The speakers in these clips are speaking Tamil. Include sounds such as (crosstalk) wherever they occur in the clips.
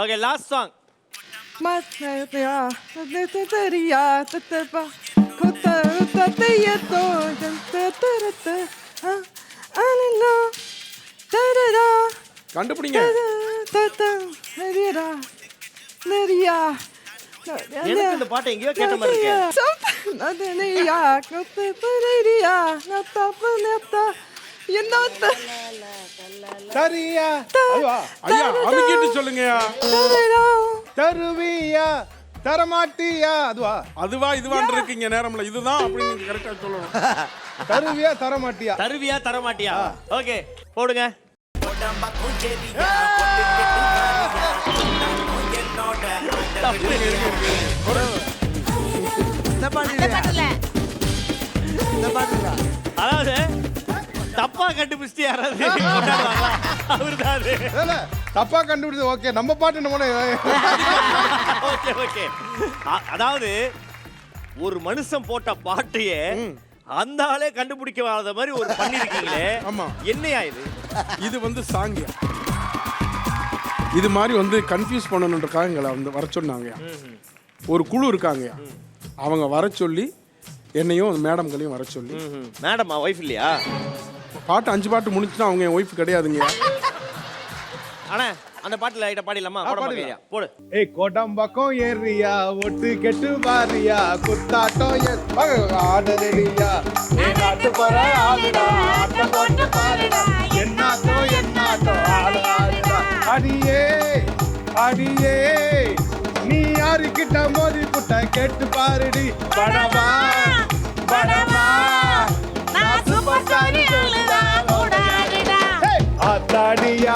ஓகே லாஸ்ட் சாங் கண்டுபிடிங்க. எனக்கு இந்த பாட்டை எங்கேயோ கேட்ட மாதிரி இருக்கு என்னத்த சரியா? ஐயா சொல்லுங்கய்யா. தரடா தருவியா? தரமாட்டியா? அதுவா அதுவா இதுவான் இருக்கீங்க நேரம்ல. இதுதான் அப்படின்னு நீங்க கரெக்டா சொல்லணும். தருவியா தரமாட்டியா? தருவியா தர மாட்டியா ஓகே போடுங்க. அதாவது தப்பா கண்டுபிடிச்சிட்டு யாராவது (laughs) அவர்தான். அது இல்ல, தப்பா கண்டுபிடிச்சது ஓகே நம்ம பாட்டு நம்ம ஓகே ஓகே அ- அதாவது ஒரு மனுஷன் போட்ட பாட்டையே அந்த ஆளே கண்டுபிடிக்க வராத மாதிரி ஒரு பண்ணிருக்கீங்களே. (laughs) ஆமா. என்னையா இது? இது வந்து சாங்கியா இது மாதிரி வந்து கன்ஃபியூஸ் பண்ணணுன்றக்காக எங்களை வந்து வர சொன்னாங்க. ஒரு குழு இருக்காங்கய்யா அவங்க வர சொல்லி என்னையும் மேடம்களையும் வர சொல்லி. மேடம் ஒய்ஃப் இல்லையா? பாட்டு அஞ்சு பாட்டு முடிச்சுன்னா அவங்க என் ஒய்ஃப் கிடையாதுங்க. அண்ணா அந்த பாட்டுல லைட்டா பாடிடலாமா? போட ஏய் கோடம்பக்கம் ஏறியா ஒட்டு கெட்டு பாரியா குத்தாட்டம் எஸ். ஆடறியா நீ நாட்டு போற ஆளுடா ஆட்டம் போட்டு பாருடா என்னாட்டோ என்னாட்டோ ஆளுடா அடியே அடியே. நீ யாருக்கிட்ட மோதி புட்ட? கேட்டு பாருடி படவா.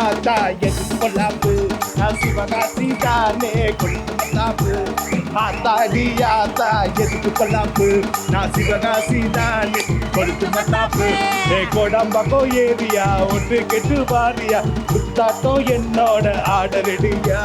ஆத்தாடி ஆத்தா எது நான் சிவகாசி தானே கொள்ளாப்பு. ஆத்தாடி ஆத்தா எதுக்கு கொள்ளாப்பு நான் சிவகாசி தானே கொடுத்து மத்தாப்பு ஏ கோடம்பக்கம் ஏரியா ஒன்று கெட்டு பாரியா என்னோட ஆட ரெடியா